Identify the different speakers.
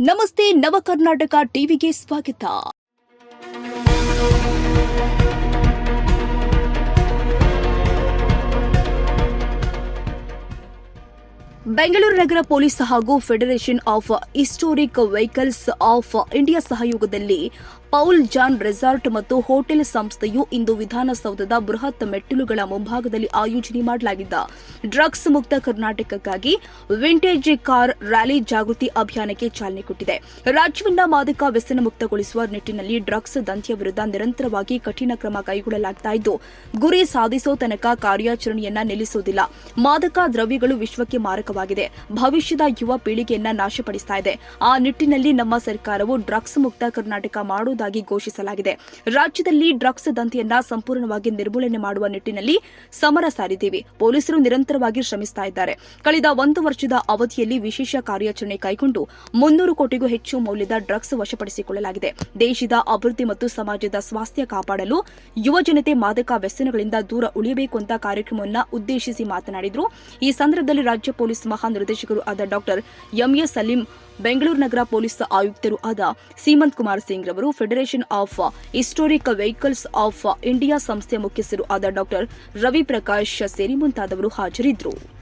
Speaker 1: ನಮಸ್ತೆ ನವ ಕರ್ನಾಟಕ ಟಿವಿಗೆ ಸ್ವಾಗತ. ಬೆಂಗಳೂರು ನಗರ ಪೊಲೀಸ್ ಹಾಗೂ federation of historic vehicles of India ಸಹಯೋಗದಲ್ಲಿ ಪೌಲ್ ಜಾನ್ ರೆಸಾರ್ಟ್ ಮತ್ತು ಹೋಟೆಲ್ ಸಂಸ್ಥೆಯು ಇಂದು ವಿಧಾನಸೌಧದ ಬೃಹತ್ ಮೆಟ್ಟಿಲುಗಳ ಮುಂಭಾಗದಲ್ಲಿ ಆಯೋಜನೆ ಮಾಡಲಾಗಿದ್ದ ಡ್ರಗ್ಸ್ ಮುಕ್ತ ಕರ್ನಾಟಕಕ್ಕಾಗಿ ವಿಂಟೇಜ್ ಕಾರ್ ರ್ಯಾಲಿ ಜಾಗೃತಿ ಅಭಿಯಾನಕ್ಕೆ ಚಾಲನೆ ಕೊಟ್ಟಿದೆ. ರಾಜ್ಯವನ್ನ ಮಾದಕ ವ್ಯಸನ ಮುಕ್ತಗೊಳಿಸುವ ನಿಟ್ಟಿನಲ್ಲಿ ಡ್ರಗ್ಸ್ ದಂತಿಯ ವಿರುದ್ಧ ನಿರಂತರವಾಗಿ ಕಠಿಣ ಕ್ರಮ ಕೈಗೊಳ್ಳಲಾಗ್ತಾ ಇದ್ದು, ಗುರಿ ಸಾಧಿಸೋ ತನಕ ಕಾರ್ಯಾಚರಣೆಯನ್ನ ನಿಲ್ಲಿಸುವುದಿಲ್ಲ. ಮಾದಕ ದ್ರವ್ಯಗಳು ವಿಶ್ವಕ್ಕೆ ಮಾರಕವಾಗಿದೆ. ಭವಿಷ್ಯದ ಯುವ ಪೀಳಿಗೆಯನ್ನ ನಾಶಪಡಿಸ್ತಾ ಇದೆ. ಆ ನಿಟ್ಟಿನಲ್ಲಿ ನಮ್ಮ ಸರ್ಕಾರವು ಡ್ರಗ್ಸ್ ಮುಕ್ತ ಕರ್ನಾಟಕ ಮಾಡುವುದಾಗಿ ಘೋಷಿಸಲಾಗಿದೆ. ರಾಜ್ಯದಲ್ಲಿ ಡ್ರಗ್ಸ್ ದಂಧೆಯನ್ನ ಸಂಪೂರ್ಣವಾಗಿ ನಿರ್ಮೂಲನೆ ಮಾಡುವ ನಿಟ್ಟಿನಲ್ಲಿ ಸಮರ ಸಾರಿದ್ದೀವಿ. ಪೊಲೀಸರು ನಿರಂತರವಾಗಿ ಶ್ರಮಿಸ್ತಾ ಇದ್ದಾರೆ. ಕಳೆದ ಒಂದು ವರ್ಷದ ಅವಧಿಯಲ್ಲಿ ವಿಶೇಷ ಕಾರ್ಯಾಚರಣೆ ಕೈಗೊಂಡು ಮುನ್ನೂರು ಕೋಟಿಗೂ ಹೆಚ್ಚು ಮೌಲ್ಯದ ಡ್ರಗ್ಸ್ ವಶಪಡಿಸಿಕೊಳ್ಳಲಾಗಿದೆ. ದೇಶದ ಅಭಿವೃದ್ಧಿ ಮತ್ತು ಸಮಾಜದ ಸ್ವಾಸ್ಥ್ಯ ಕಾಪಾಡಲು ಯುವಜನತೆ ಮಾದಕ ವ್ಯಸನಗಳಿಂದ ದೂರ ಉಳಿಯಬೇಕು ಅಂತ ಕಾರ್ಯಕ್ರಮವನ್ನು ಉದ್ದೇಶಿಸಿ ಮಾತನಾಡಿದರು. ಈ ಸಂದರ್ಭದಲ್ಲಿ ರಾಜ್ಯ ಪೊಲೀಸ್ ಮಹಾನಿರ್ದೇಶಕರು ಆದ ಡಾಕ್ಟರ್ ಎಂಎಸ್ ಸಲೀಂ ಬೆಂಗಳೂರು ನಗರ ಪೊಲೀಸ್ ಆಯುಕ್ತರು ಆದ ಸೀಮಂತ್ ಕುಮಾರ್ ಸಿಂಗ್ ರವರು federation of historic vehicles of India ಸಂಸ್ಥೆಯ ಮುಖ್ಯಸ್ಥರು ಆದ ಡಾಕ್ಟರ್ ರವಿ ಪ್ರಕಾಶ್ ಸೇರಿ ಮುಂತಾದವರು ಹಾಜರಿದ್ದರು.